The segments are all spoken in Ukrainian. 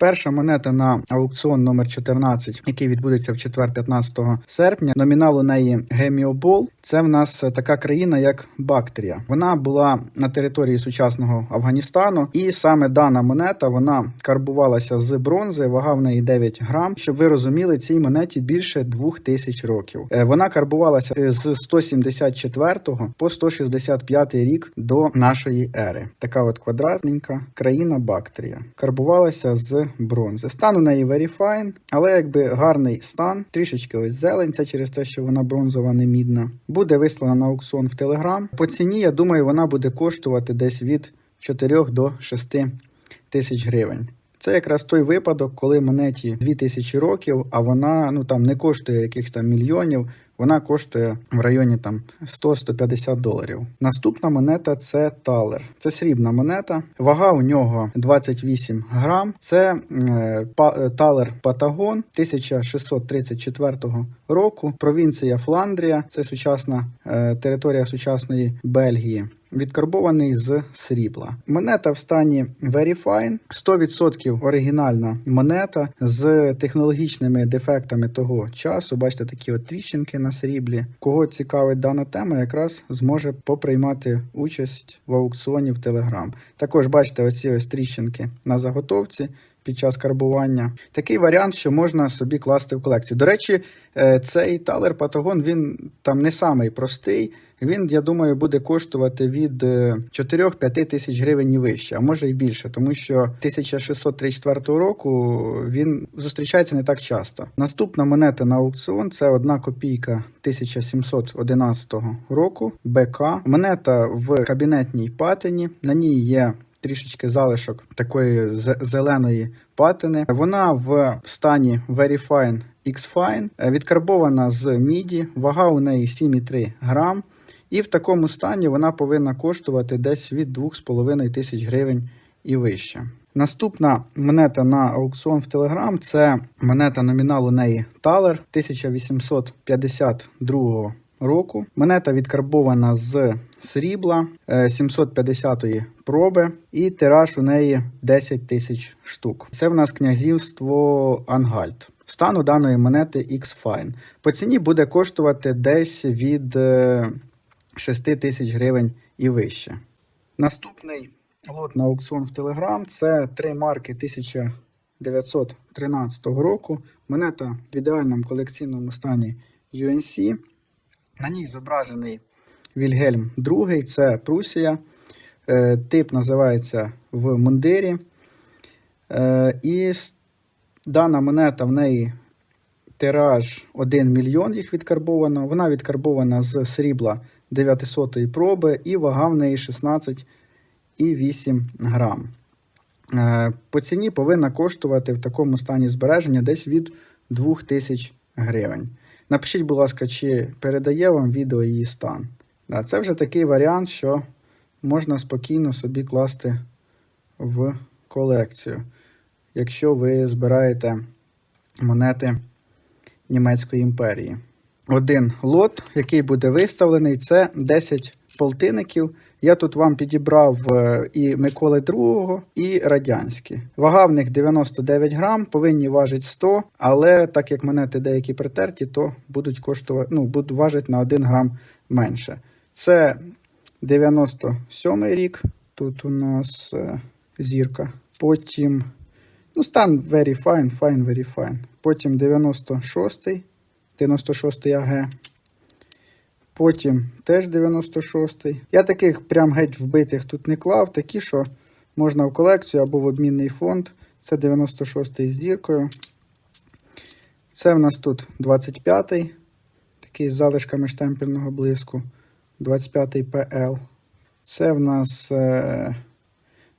Перша монета на аукціон номер 14, який відбудеться в четвер 15 серпня. Номінал у неї Геміобол. Це в нас така країна, як Бактрія. Вона була на території сучасного Афганістану, і саме дана монета вона карбувалася з бронзи, вага в неї 9 грам. Щоб ви розуміли, цій монеті більше 2000 років. Е, Вона карбувалася е, з 174 по 165 рік до нашої ери. Така от квадратненька країна Бактрія. Карбувалася з бронзи. Стан у неї very fine, але якби гарний стан, трішечки ось зелень, це через те, що вона бронзова, не мідна. Буде вислана на аукціон в Телеграм. По ціні, я думаю, вона буде коштувати десь від 4 до 6 тисяч гривень. Це якраз той випадок, коли монеті 2000 років, а вона ну там не коштує якихось там мільйонів, вона коштує в районі там 100-150 доларів. Наступна монета це талер. Це срібна монета. Вага у нього 28 грам. Це е, па, е, талер Патагон 1634 року. Провінція Фландрія. Це сучасна е, територія сучасної Бельгії. Відкарбований з срібла. Монета в стані Very Fine, 100% оригінальна монета з технологічними дефектами того часу. Бачите, такі от тріщинки на сріблі. Кого цікавить дана тема, якраз зможе поприймати участь в аукціоні в Telegram. Також бачите, оці ось тріщинки на заготовці. Під час карбування такий варіант, що можна собі класти в колекцію. До речі, е, цей талер Патагон він там не самий простий. Він, я думаю, буде коштувати від 4-5 тисяч гривень і вище, а може і більше, тому що 1634 року він зустрічається не так часто. Наступна монета на аукціон це одна копійка 1711 року БК. Монета в кабінетній патині. На ній є трішечки залишок такої зеленої патини. Вона в стані Very Fine X-Fine, е, відкарбована з міді, вага у неї 7,3 грам. І в такому стані вона повинна коштувати десь від 2,5 тисяч гривень і вище. Наступна монета на аукціон в Телеграм це монета номіналу неї Талер 1852 року. Монета відкарбована з срібла 750-ї проби, і тираж у неї 10 тисяч штук. Це в нас князівство Ангальт. Стану даної монети X-Fine. По ціні буде коштувати десь від 6 тисяч гривень і вище. Наступний лот на аукціон в Телеграм це три марки 1913 року. Монета в ідеальному колекційному стані UNC. На ній зображений Вільгельм II, це Прусія. Е, Тип називається в мундирі. Е, І дана монета в неї тираж 1 мільйон їх відкарбовано. Вона відкарбована з срібла 900 проби, і вага в неї 16,8 грам. Е, По ціні повинна коштувати в такому стані збереження десь від 2000 гривень. Напишіть, будь ласка, чи передає вам відео її стан. Це вже такий варіант, що можна спокійно собі класти в колекцію, якщо ви збираєте монети Німецької імперії. Один лот, який буде виставлений, це 10 полтинників. Я тут вам підібрав і Миколи II, і радянські. Вага в них 99 грам, повинні важити 100, але так як монети деякі притерті, то будуть коштувати, ну, будуть важити на 1 грам менше. Це 97 рік. Тут у нас е, зірка. Потім, ну, стан very fine, fine, very fine. Потім 96-й, 96-й АГ. Потім теж 96-й. Я таких прям геть вбитих тут не клав, такі, що можна в колекцію або в обмінний фонд. Це 96-й з зіркою. Це в нас тут 25-й, такий з залишками штемпельного блиску. 25-й ПЛ. Це в нас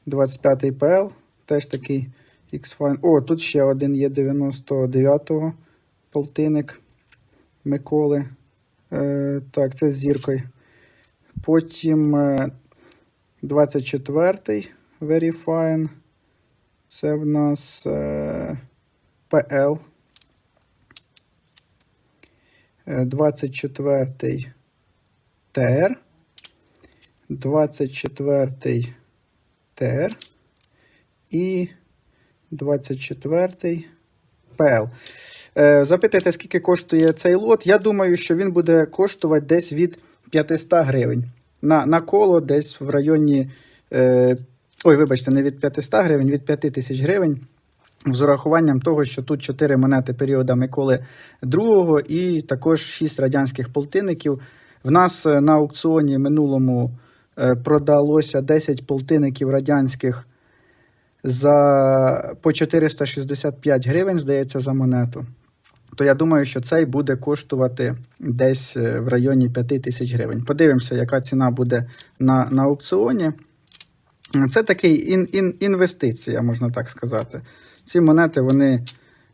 25-й ПЛ, теж такий X-Fine. О, тут ще один є 99-го полтинник Миколи. Е, Так, це з зіркою. Потім 24-й Very Це в нас е, ПЛ. 24-й ТР. 24 ТР і 24 ПЛ. Е, Запитайте, скільки коштує цей лот. Я думаю, що він буде коштувати десь від 500 гривень. На, на коло десь в районі. Е, ой, вибачте, не від 500 гривень, від 5 тисяч гривень. З урахуванням того, що тут 4 монети періода Миколи II і також 6 радянських полтинників. В нас е, на аукціоні минулому е, продалося 10 полтинників радянських за по 465 гривень, здається, за монету. То я думаю, що цей буде коштувати десь е, в районі 5 тисяч гривень. Подивимося, яка ціна буде на, на аукціоні. Це такий ін, ін, інвестиція, можна так сказати. Ці монети, вони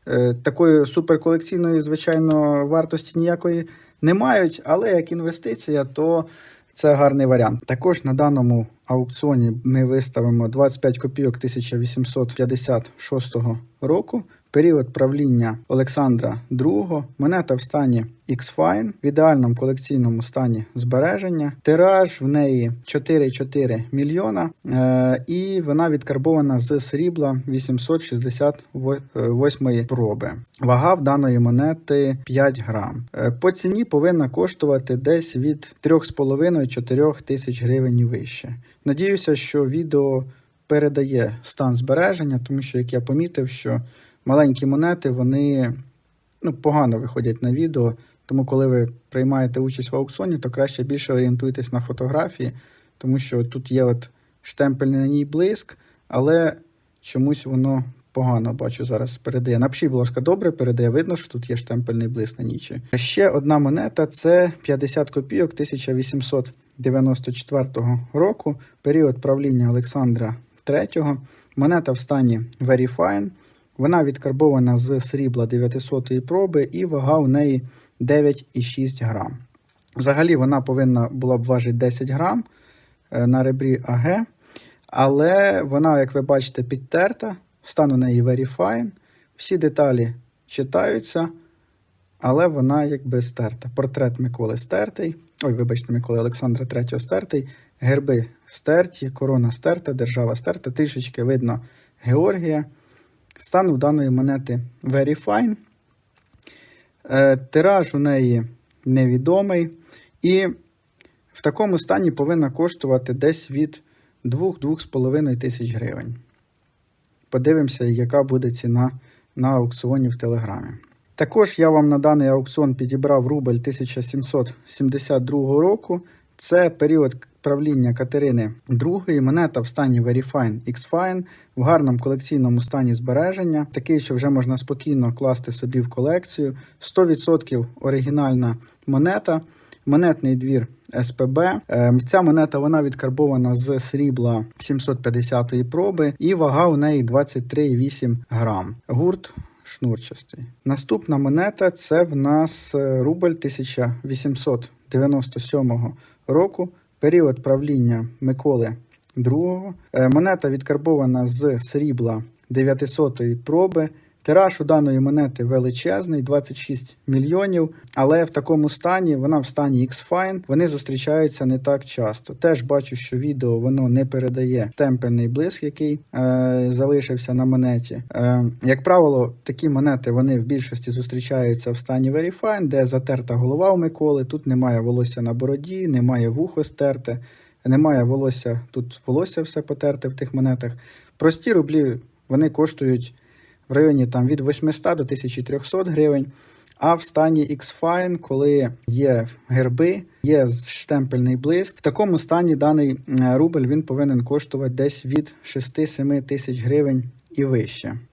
е, такої суперколекційної, звичайно, вартості ніякої не мають, але як інвестиція, то це гарний варіант. Також на даному аукціоні ми виставимо 25 копійок 1856 року. Період правління Олександра II, монета в стані X-Fine, в ідеальному колекційному стані збереження. Тираж в неї 4,4 мільйона, е, і вона відкарбована з срібла 868 проби. Вага в даної монети 5 грам. Е, По ціні повинна коштувати десь від 3,5-4 тисяч гривень вище. Надіюся, що відео передає стан збереження, тому що, як я помітив, що маленькі монети вони ну, погано виходять на відео. Тому, коли ви приймаєте участь в аукціоні, то краще більше орієнтуйтесь на фотографії, тому що тут є от штемпельний на ній блиск, але чомусь воно погано бачу зараз передає. Напишіть, будь ласка, добре передає. Видно, що тут є штемпельний блиск на нічі. Ще одна монета це 50 копійок 1894 року, період правління Олександра III. Монета в стані Very Fine. Вона відкарбована з срібла 900 проби і вага у неї 9,6 грам. Взагалі вона повинна була б важити 10 грам е, на ребрі АГ, але вона, як ви бачите, підтерта, стан у неї veryfine. всі деталі читаються, але вона якби стерта. Портрет Миколи стертий. Ой, вибачте, Миколи Олександра III стертий, герби стерті, корона стерта, держава стерта, трішечки видно Георгія. Стан у даної монети very fine. Е, Тираж у неї невідомий. І в такому стані повинна коштувати десь від 2-2,5 тисяч гривень. Подивимося, яка буде ціна на аукціоні в Телеграмі. Також я вам на даний аукціон підібрав рубль 1772 року. Це період правління Катерини II, монета в стані Very Fine X-Fine, в гарному колекційному стані збереження, такий, що вже можна спокійно класти собі в колекцію. 100% оригінальна монета, монетний двір СПБ. Е, Ця монета вона відкарбована з срібла 750-ї проби, і вага у неї 23,8 грам. Гурт шнурчастий. Наступна монета це в нас е, рубль 1897 року, період правління Миколи II. Е, Монета відкарбована з срібла 900 проби. Тираж у даної монети величезний, 26 мільйонів, але в такому стані, вона в стані X-Fine, вони зустрічаються не так часто. Теж бачу, що відео воно не передає темпельний блиск, який е, залишився на монеті. Е, як правило, такі монети вони в більшості зустрічаються в стані Very Fine, де затерта голова у Миколи, тут немає волосся на бороді, немає вухо стерте, немає волосся, тут волосся все потерте в тих монетах. Прості рублі вони коштують в районі там від 800 до 1300 гривень. А в стані X-Fine, коли є герби, є штемпельний блиск, в такому стані даний е, рубль він повинен коштувати десь від 6-7 тисяч гривень і вище.